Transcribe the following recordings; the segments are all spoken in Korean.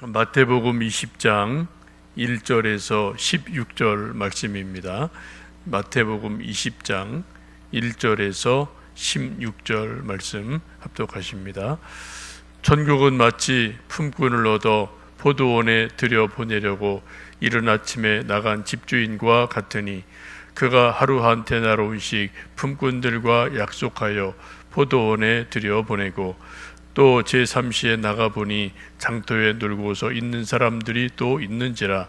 마태복음 20장 1절에서 16절 말씀입니다. 마태복음 20장 1절에서 16절 말씀 합독하십니다. 천국은 마치 품꾼을 얻어 포도원에 들여 보내려고 이른 아침에 나간 집주인과 같으니 그가 하루 한 데나로운씩 품꾼들과 약속하여 포도원에 들여 보내고 또 제3시에 나가보니 장터에 놀고서 있는 사람들이 또 있는지라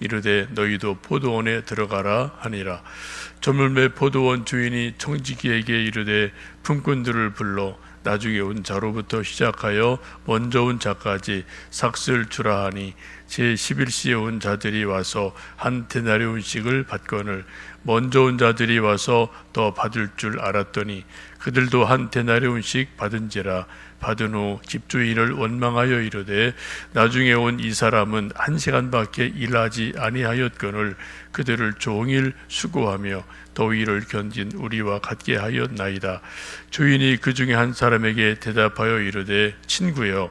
이르되 너희도 포도원에 들어가라 하니라. 저물매 포도원 주인이 청지기에게 이르되 품꾼들을 불러 나중에 온 자로부터 시작하여 먼저 온 자까지 삭슬 주라 하니 제 11시에 온 자들이 와서 한 데나리온씩을 받거늘 먼저 온 자들이 와서 더 받을 줄 알았더니 그들도 한 데나리온씩 받은지라 받은 후 집주인을 원망하여 이르되 나중에 온 이 사람은 한 시간밖에 일하지 아니하였거늘 그들을 종일 수고하며 더위를 견딘 우리와 같게 하였나이다. 주인이 그 중에 한 사람에게 대답하여 이르되 친구여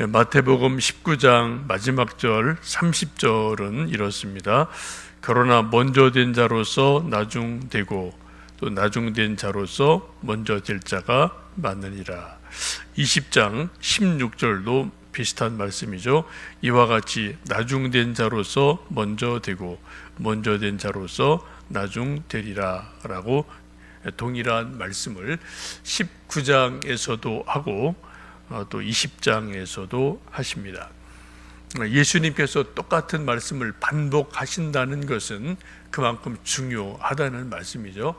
예, 마태복음 19장 마지막 절 30절은 이렇습니다. 그러나 먼저 된 자로서 나중 되고 또 나중 된 자로서 먼저 될 자가 많으니라. 20장 16절도 비슷한 말씀이죠. 이와 같이 나중 된 자로서 먼저 되고 먼저 된 자로서 나중 되리라라고 동일한 말씀을 19장에서도 하고 어, 또 20장에서도 하십니다. 예수님께서 똑같은 말씀을 반복하신다는 것은 그만큼 중요하다는 말씀이죠.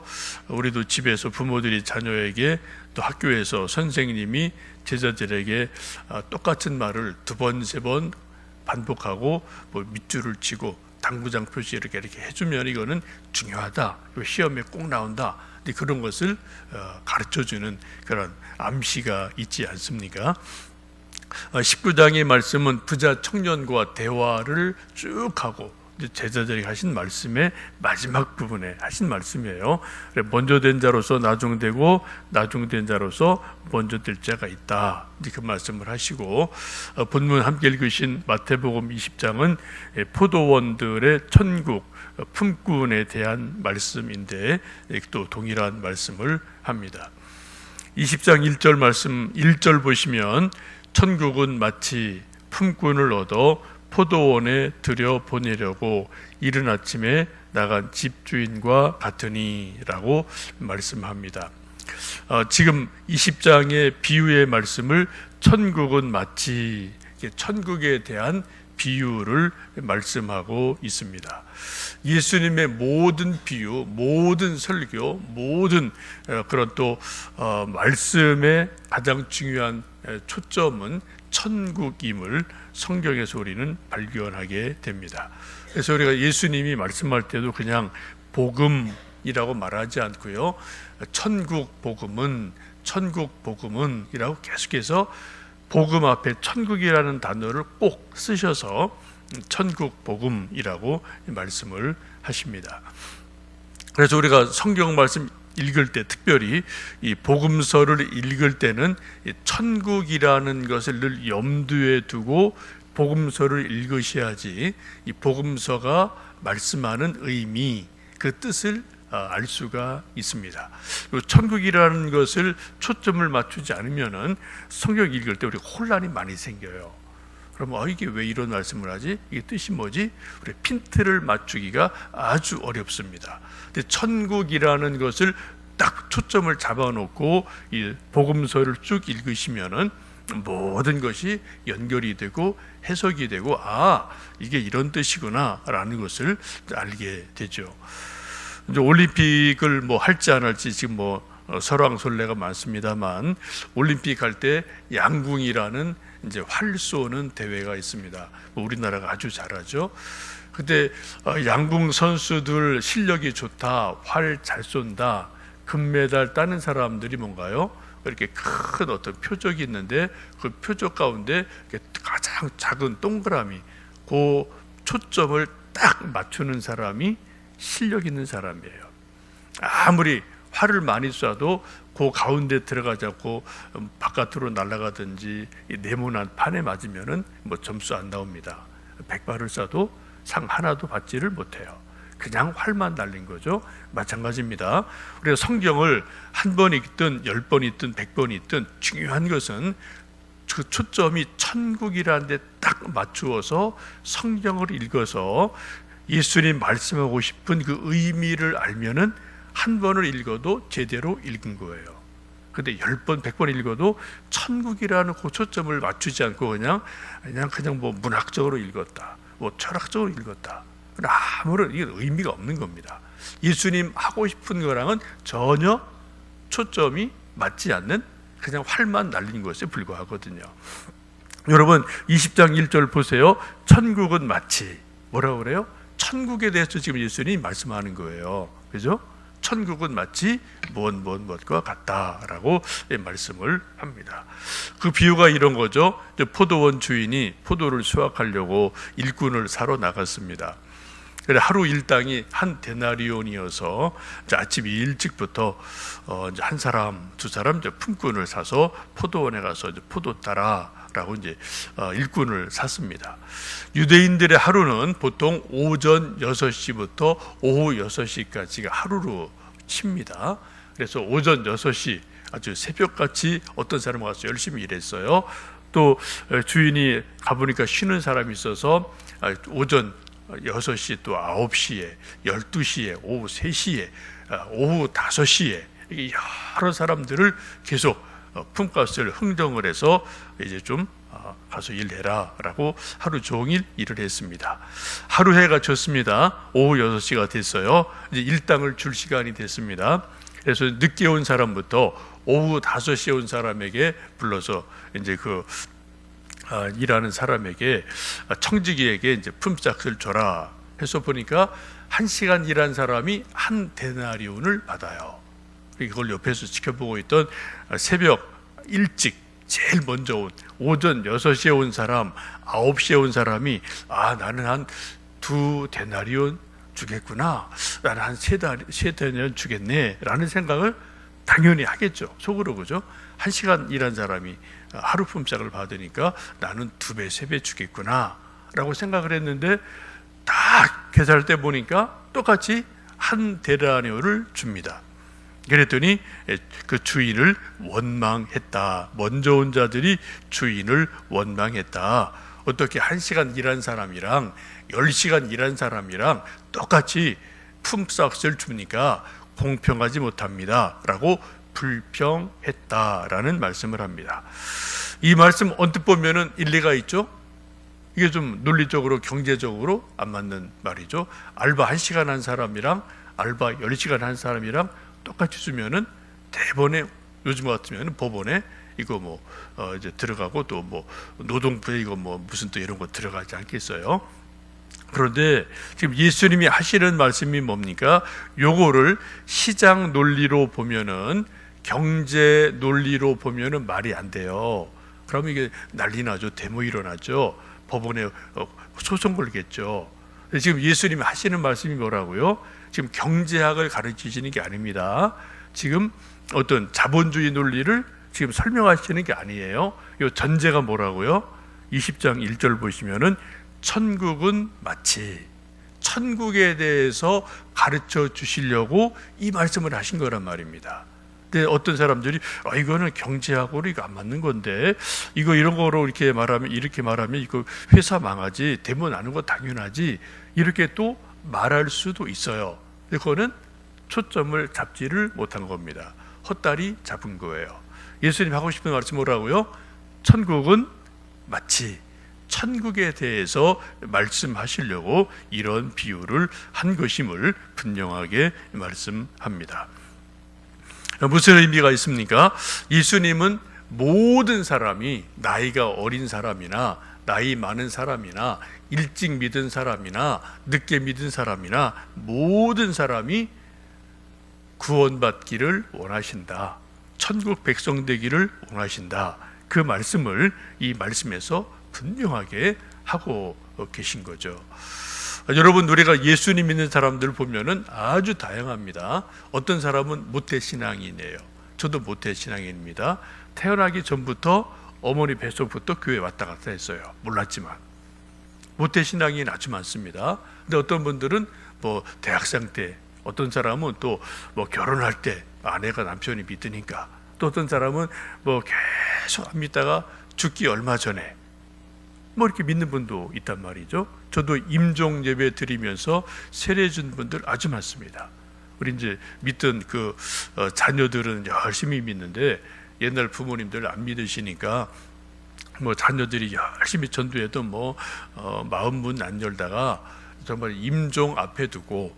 우리도 집에서 부모들이 자녀에게 또 학교에서 선생님이 제자들에게 아, 똑같은 말을 두 번, 세 번 반복하고 뭐 밑줄을 치고 당구장 표시 이렇게 이렇게 해주면 이거는 중요하다. 시험에 꼭 나온다. 그런 것을 어, 가르쳐주는 그런 암시가 있지 않습니까? 19장의 말씀은 부자 청년과 대화를 쭉 하고 제자들이 하신 말씀의 마지막 부분에 하신 말씀이에요. 먼저 된 자로서 나중되고 나중된 자로서 먼저 될 자가 있다. 그 말씀을 하시고 어, 본문 함께 읽으신 마태복음 20장은 포도원들의 천국 어, 품꾼에 대한 말씀인데 또 동일한 말씀을 합니다. 20장 1절 말씀 1절 보시면 천국은 마치 품꾼을 얻어 포도원에 들여 보내려고 이른 아침에 나간 집주인과 같으니라고 말씀합니다. 어, 지금 20장의 비유의 말씀을 천국은 마치 천국에 대한 비유를 말씀하고 있습니다. 예수님의 모든 비유, 모든 설교, 모든 어, 그런 또 어, 말씀의 가장 중요한 초점은 천국임을 성경에서 우리는 발견하게 됩니다. 그래서 우리가 예수님이 말씀할 때도 그냥 복음이라고 말하지 않고요. 천국 복음은 천국 복음은이라고 계속해서 복음 앞에 천국이라는 단어를 꼭 쓰셔서 천국 복음이라고 말씀을 하십니다. 그래서 우리가 성경 말씀 읽을 때 특별히 이 복음서를 읽을 때는 천국이라는 것을 늘 염두에 두고 복음서를 읽으셔야지 이 복음서가 말씀하는 의미 그 뜻을 어, 알 수가 있습니다. 천국이라는 것을 초점을 맞추지 않으면은 성경 읽을 때 우리 혼란이 많이 생겨요. 그럼 어, 이게 왜 이런 말씀을 하지? 이게 뜻이 뭐지? 우리 핀트를 맞추기가 아주 어렵습니다. 근데 천국이라는 것을 딱 초점을 잡아놓고 이 복음서를 쭉 읽으시면은 모든 것이 연결이 되고 해석이 되고 아 이게 이런 뜻이구나라는 것을 알게 되죠. 이제 올림픽을 뭐 할지 안 할지 지금 뭐 어, 설왕설래가 많습니다만 올림픽 할 때 양궁이라는 이제 활 쏘는 대회가 있습니다. 뭐 우리나라가 아주 잘하죠. 근데 어, 양궁 선수들 실력이 좋다, 활 잘 쏜다, 금메달 따는 사람들이 뭔가요? 이렇게 큰 어떤 표적이 있는데 그 표적 가운데 가장 작은 동그라미, 그 초점을 딱 맞추는 사람이 실력 있는 사람이에요. 아무리 활을 많이 쏴도 그 가운데 들어가지 않고 음, 바깥으로 날아가든지 이 네모난 판에 맞으면은 뭐 점수 안 나옵니다. 백발을 쏴도 상 하나도 받지를 못해요. 그냥 활만 날린 거죠. 마찬가지입니다. 우리가 성경을 한 번 읽든 열 번 읽든 백 번 읽든 중요한 것은 그 초점이 천국이라는 데 딱 맞추어서 성경을 읽어서 예수님 말씀하고 싶은 그 의미를 알면은 한 번을 읽어도 제대로 읽은 거예요. 근데 열 번, 백 번 읽어도 천국이라는 그 초점을 맞추지 않고 그냥 그냥 그냥 뭐 문학적으로 읽었다, 뭐 철학적으로 읽었다. 아무런 이게 의미가 없는 겁니다. 예수님 하고 싶은 거랑은 전혀 초점이 맞지 않는 그냥 활만 날린 것에 불과하거든요. 여러분 20장 1절 보세요. 천국은 마치 뭐라고 그래요? 천국에 대해서 지금 예수님이 말씀하는 거예요. 그죠? 천국은 마치 뭔, 뭔, 것과 같다라고 말씀을 합니다. 그 비유가 이런 거죠. 포도원 주인이 포도를 수확하려고 일꾼을 사러 나갔습니다. 그래 하루 일당이 한 데나리온이어서 아침 일찍부터 어 한 사람 두 사람 이제 품꾼을 사서 포도원에 가서 포도 따라 라고 이제 어 일꾼을 샀습니다. 유대인들의 하루는 보통 오전 6시부터 오후 6시까지가 하루로 칩니다. 그래서 오전 6시 아주 새벽같이 어떤 사람 가서 열심히 일했어요. 또 주인이 가보니까 쉬는 사람이 있어서 아, 오전 6시 또 9시에 12시에 오후 3시에 아, 오후 5시에 이게 여러 사람들을 계속 어, 품값을 흥정을 해서 이제 좀 아, 가서 일해라라고 하루 종일 일을 했습니다. 하루 해가 졌습니다. 오후 6시가 됐어요. 이제 일당을 줄 시간이 됐습니다. 그래서 늦게 온 사람부터 오후 5시에 온 사람에게 불러서 이제 그 아, 일하는 사람에게 아, 청지기에게 이제 품삯을 줘라 해서 보니까 한 시간 일한 사람이 한 데나리온을 받아요. 이걸 옆에서 지켜보고 있던 아, 새벽 일찍 제일 먼저 온 오전 6시에 온 사람, 9시에 온 사람이 아 나는 한 두 데나리온 주겠구나. 나는 한세 세 데나리온 주겠네라는 생각을 당연히 하겠죠. 속으로 그죠? 한 시간 일한 사람이 하루 품삯을 받으니까 나는 두 배, 세 배 주겠구나 라고 생각을 했는데 딱 계산할 때 보니까 똑같이 한 데나리온을 줍니다. 그랬더니 그 주인을 원망했다. 먼저 온 자들이 주인을 원망했다. 어떻게 한 시간 일한 사람이랑 열 시간 일한 사람이랑 똑같이 품삯을 주니까 공평하지 못합니다.라고 불평했다라는 말씀을 합니다. 이 말씀 언뜻 보면은 일리가 있죠. 이게 좀 논리적으로 경제적으로 안 맞는 말이죠. 알바 한 시간 한 사람이랑 알바 열 시간 한 사람이랑 똑같이 주면은 대본에 요즘 같으면 법원에 이거 뭐 어 이제 들어가고 또 뭐 노동부에 이거 뭐 무슨 또 이런 거 들어가지 않겠어요? 그런데 지금 예수님이 하시는 말씀이 뭡니까? 요거를 시장 논리로 보면은 경제 논리로 보면은 말이 안 돼요. 그러면 이게 난리 나죠. 데모 일어나죠. 법원에 어, 소송 걸겠죠. 지금 예수님이 하시는 말씀이 뭐라고요? 지금 경제학을 가르치시는 게 아닙니다. 지금 어떤 자본주의 논리를 지금 설명하시는 게 아니에요. 이 전제가 뭐라고요? 20장 1절 보시면은 천국은 마치 천국에 대해서 가르쳐 주시려고 이 말씀을 하신 거란 말입니다. 근데 어떤 사람들이 아 이거는 경제하고 이거 안 맞는 건데 이거 이런 거로 이렇게 말하면 이렇게 말하면 이거 회사 망하지 되면 아는 거 당연하지 이렇게 또 말할 수도 있어요. 근데 그거는 초점을 잡지를 못한 겁니다. 헛다리 잡은 거예요. 예수님 하고 싶은 말씀 뭐라고요? 천국은 마치 천국에 대해서 말씀하시려고 이런 비유를 한 것임을 분명하게 말씀합니다. 무슨 의미가 있습니까? 예수님은 모든 사람이 나이가 어린 사람이나 나이 많은 사람이나 일찍 믿은 사람이나 늦게 믿은 사람이나 모든 사람이 구원받기를 원하신다. 천국 백성 되기를 원하신다. 그 말씀을 이 말씀에서 분명하게 하고 계신 거죠. 여러분 우리가 예수님 믿는 사람들 보면은 아주 다양합니다. 어떤 사람은 모태 신앙이네요. 저도 모태 신앙인입니다. 태어나기 전부터 어머니 뱃속부터 교회 왔다 갔다 했어요. 몰랐지만 모태 신앙이 아주 많습니다. 근데 어떤 분들은 뭐 대학생 때, 어떤 사람은 또 뭐 결혼할 때 아내가 남편이 믿으니까, 또 어떤 사람은 뭐 계속 안 믿다가 죽기 얼마 전에 뭐 이렇게 믿는 분도 있단 말이죠. 저도 임종 예배 드리면서 세례 준 분들 아주 많습니다. 우리 이제 믿던 그 어, 자녀들은 열심히 믿는데 옛날 부모님들 안 믿으시니까 뭐 자녀들이 열심히 전도해도 뭐 어, 마음 문 안 열다가 정말 임종 앞에 두고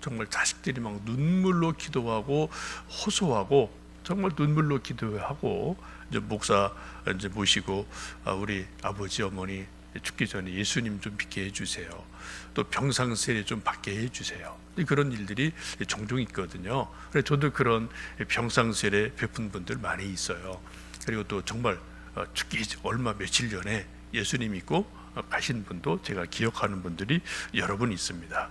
정말 자식들이 막 눈물로 기도하고 호소하고 정말 눈물로 기도하고 이제 목사 이제 모시고 아, 우리 아버지 어머니 죽기 전에 예수님 좀 믿게 해주세요. 또 병상 세례 좀 받게 해주세요. 그런 일들이 종종 있거든요. 그래서 저도 그런 병상 세례 베푼 분들 많이 있어요. 그리고 또 정말 어, 죽기 얼마 며칠 전에 예수님 믿고 가신 분도 제가 기억하는 분들이 여러 분 있습니다.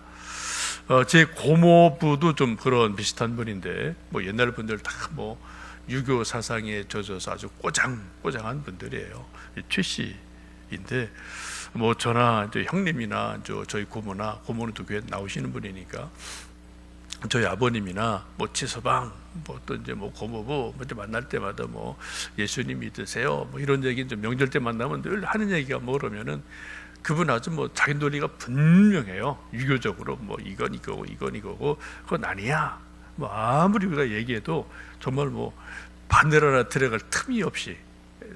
어, 제 고모부도 좀 그런 비슷한 분인데 뭐 옛날 분들 다뭐 유교 사상에 젖어서 아주 꼬장 꼬장한 분들이에요. 최 씨인데 뭐 저나 형님이나 저 저희 고모나 고모는 또 교회 나오시는 분이니까 저희 아버님이나 뭐 치서방 뭐또 이제 뭐 고모부 뭐 이제 만날 때마다 뭐 예수님 믿으세요 뭐 이런 얘기 좀 명절 때 만나면 늘 하는 얘기가 뭐 그러면은 그분 아주 뭐 자기 논리가 분명해요 유교적으로 뭐 이건 이거고 이건 이거고 그건 아니야 뭐 아무리 우리가 얘기해도 정말 뭐 반대로 하나 들어갈 틈이 없이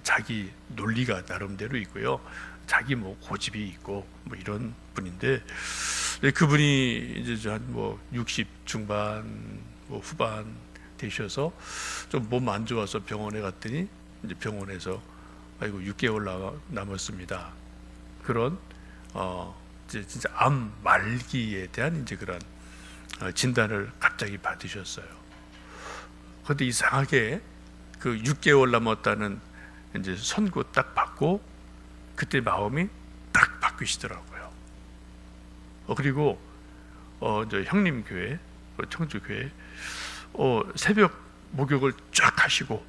자기 논리가 나름대로 있고요 자기 뭐 고집이 있고 뭐 이런 분인데 네, 그분이 이제 한뭐 60 중반 뭐 후반 되셔서 좀 몸 안 좋아서 병원에 갔더니 이제 병원에서 아이고 6개월 남- 남았습니다. 그런 어 이제 진짜 암 말기에 대한 이제 그런 어, 진단을 갑자기 받으셨어요. 그런데 이상하게 그 6개월 남았다는 이제 선고 딱 받고 그때 마음이 딱 바뀌시더라고요. 어, 그리고 어, 저 형님 교회, 어, 청주 교회 어, 새벽 목욕을 쫙 하시고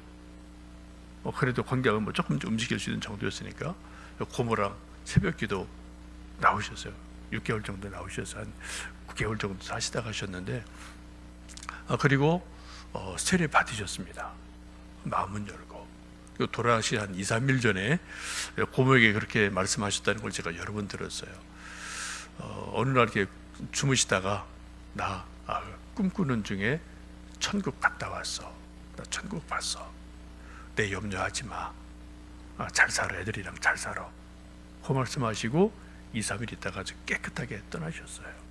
어, 그래도 건강은 뭐 조금 좀 움직일 수 있는 정도였으니까 고모랑 새벽기도 나오셨어요. 6개월 정도 나오셔서 한 9개월 정도 사시다 가셨는데 아, 그리고 어, 세례 받으셨습니다. 마음은 열고 그 돌아가시 한 2, 3일 전에 고모에게 그렇게 말씀하셨다는 걸 제가 여러 번 들었어요. 어, 어느 날 이렇게 주무시다가 나 아, 꿈꾸는 중에 천국 갔다 왔어. 나 천국 봤어. 내 염려하지 마. 아, 잘 살아 애들이랑 잘 살아. 그 말씀하시고 2, 3일 있다가 깨끗하게 떠나셨어요.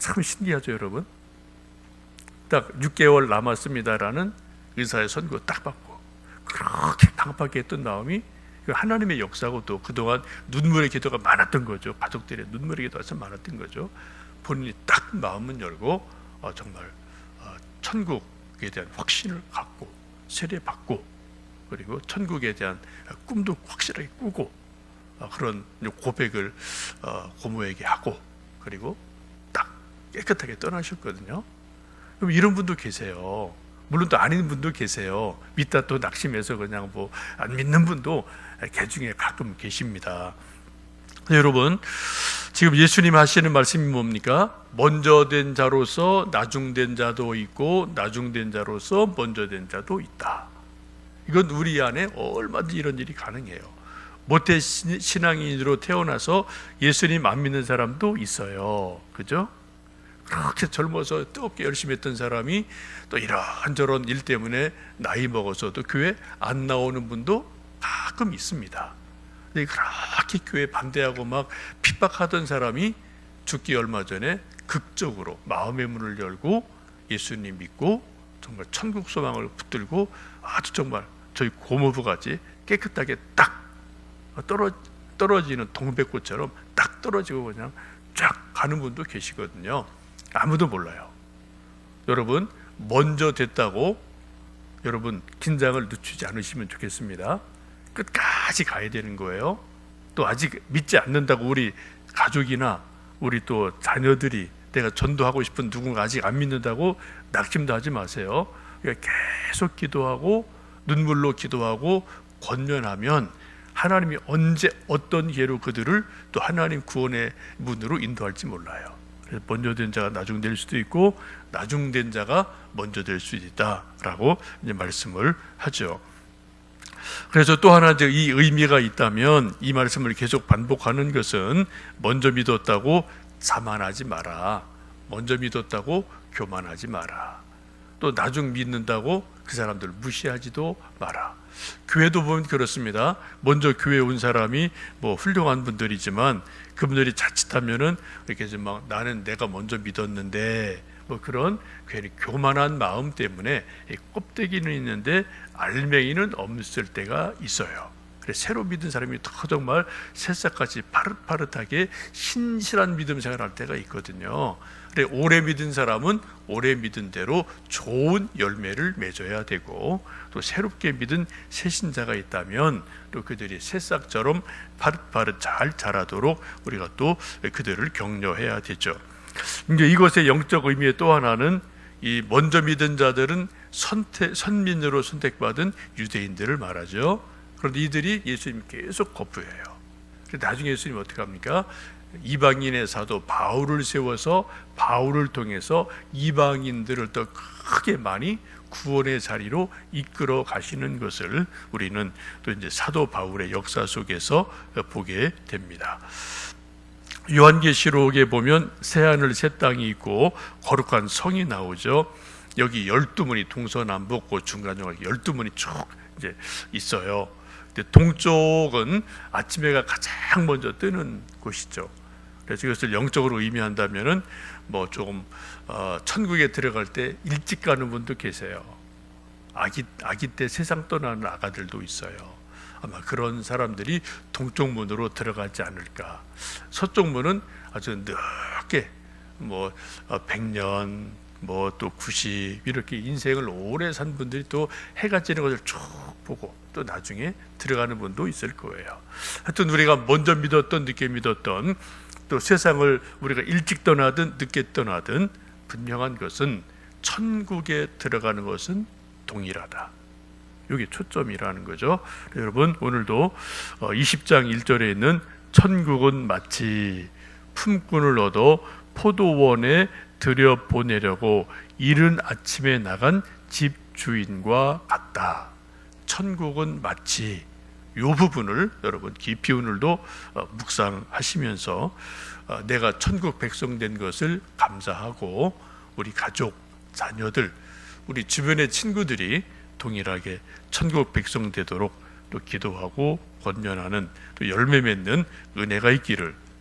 참 신기하죠, 여러분? 딱 6개월 남았습니다라는 의사의 선고 딱 받고 그렇게 당박해 했던 마음이 그 하나님의 역사고 또 그동안 눈물의 기도가 많았던 거죠. 가족들의 눈물의 기도가 참 많았던 거죠. 본인이 딱 마음은 열고 어, 정말 어, 천국에 대한 확신을 갖고 세례 받고 그리고 천국에 대한 꿈도 확실하게 꾸고 어, 그런 고백을 어, 고모에게 하고 그리고 딱 깨끗하게 떠나셨거든요. 그럼 이런 분도 계세요. 물론 또 아닌 분도 계세요. 믿다 또 낙심해서 그냥 뭐 안 믿는 분도 개 중에 가끔 계십니다. 여러분, 지금 예수님 하시는 말씀이 뭡니까? 먼저 된 자로서 나중된 자도 있고 나중된 자로서 먼저 된 자도 있다. 이건 우리 안에 얼마든지 이런 일이 가능해요. 모태 신- 신앙인으로 태어나서 예수님 안 믿는 사람도 있어요. 그죠? 그렇게 젊어서 뜨겁게 열심히 했던 사람이 또 이런저런 일 때문에 나이 먹어서도 교회 안 나오는 분도 가끔 있습니다. 근데 그렇게 교회 반대하고 막 핍박하던 사람이 죽기 얼마 전에 극적으로 마음의 문을 열고 예수님 믿고 정말 천국 소망을 붙들고 아주 정말 저희 고모부 같이 깨끗하게 딱 떨어, 떨어지는 동백꽃처럼 딱 떨어지고 그냥 쫙 가는 분도 계시거든요. 아무도 몰라요. 여러분 먼저 됐다고 여러분 긴장을 늦추지 않으시면 좋겠습니다. 끝까지 가야 되는 거예요. 또 아직 믿지 않는다고 우리 가족이나 우리 또 자녀들이 내가 전도하고 싶은 누군가 아직 안 믿는다고 낙심도 하지 마세요. 그러니까 계속 기도하고 눈물로 기도하고 권면하면 하나님이 언제 어떤 기회로 그들을 또 하나님 구원의 문으로 인도할지 몰라요. 먼저 된 자가 나중 될 수도 있고 나중 된 자가 먼저 될 수도 있다라고 이제 말씀을 하죠. 그래서 또 하나 이제 이 의미가 있다면 이 말씀을 계속 반복하는 것은 먼저 믿었다고 자만하지 마라. 먼저 믿었다고 교만하지 마라. 또 나중 믿는다고 그 사람들 무시하지도 마라. 교회도 보면 그렇습니다. 먼저 교회 온 사람이 뭐 훌륭한 분들이지만 그분들이 자칫하면은 이렇게 좀막 나는 내가 먼저 믿었는데 뭐 그런 괜히 교만한 마음 때문에 이 껍데기는 있는데 알맹이는 없을 때가 있어요. 그래서 새로 믿은 사람이 더 정말 새싹같이 파릇파릇하게 신실한 믿음 생활할 때가 있거든요. 그래 오래 믿은 사람은 오래 믿은 대로 좋은 열매를 맺어야 되고 또 새롭게 믿은 새 신자가 있다면 또 그들이 새싹처럼 파릇파릇 잘 자라도록 우리가 또 그들을 격려해야 되죠. 이제 이것의 영적 의미의 또 하나는 이 먼저 믿은 자들은 선택, 선민으로 선택받은 유대인들을 말하죠. 그런데 이들이 예수님 계속 거부해요. 나중에 예수님 어떻게 합니까? 이방인의 사도 바울을 세워서 바울을 통해서 이방인들을 더 크게 많이 구원의 자리로 이끌어 가시는 것을 우리는 또 이제 사도 바울의 역사 속에서 보게 됩니다. 요한계시록에 보면 새 하늘 새 땅이 있고 거룩한 성이 나오죠. 여기 열두 문이 동서남북 그 중간중간 열두 문이 쭉 이제 있어요. 동쪽은 아침에가 가장 먼저 뜨는 곳이죠. 그래서 이것을 영적으로 의미한다면은 뭐 조금 어, 천국에 들어갈 때 일찍 가는 분도 계세요. 아기 아기 때 세상 떠나는 아가들도 있어요. 아마 그런 사람들이 동쪽 문으로 들어가지 않을까. 서쪽 문은 아주 늦게 뭐 어, 100년 뭐 또 90 이렇게 인생을 오래 산 분들이 또 해가 지는 것을 쭉 보고 또 나중에 들어가는 분도 있을 거예요. 하여튼 우리가 먼저 믿었던 늦게 믿었던 또 세상을 우리가 일찍 떠나든 늦게 떠나든 분명한 것은 천국에 들어가는 것은 동일하다. 이게 초점이라는 거죠. 여러분 오늘도 20장 1절에 있는 천국은 마치 품꾼을 얻어 포도원에 들여 보내려고 이른 아침에 나간 집 주인과 같다. 천국은 마치 이 부분을 여러분 깊이 오늘도 어, 묵상하시면서 어, 내가 천국 백성 된 것을 감사하고 우리 가족, 자녀들, 우리 주변의 친구들이 동일하게 천국 백성 되도록 또 기도하고 권면하는 또 열매 맺는 은혜가 있기를